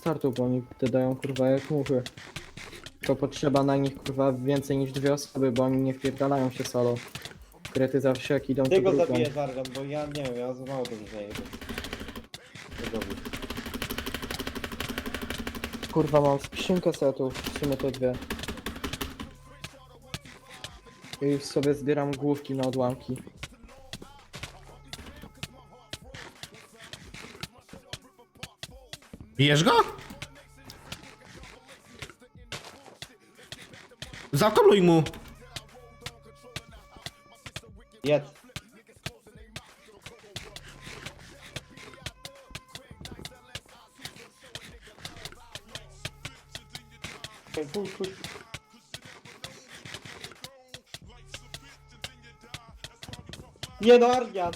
startu, bo oni te dają kurwa jak muchy. To potrzeba na nich kurwa więcej niż dwie osoby, bo oni nie wpierdalają się solo. Krety zawsze jak idą Ty to go grupą. zabijesz, Argon, bo ja nie wiem, ja za mało to nie Zrobić. Kurwa mam skrzynkę setów, w sumie to dwie. I już sobie zbieram główki na odłamki. Bijesz go? Zakoluj mu! Jedz. Nie no, Argian!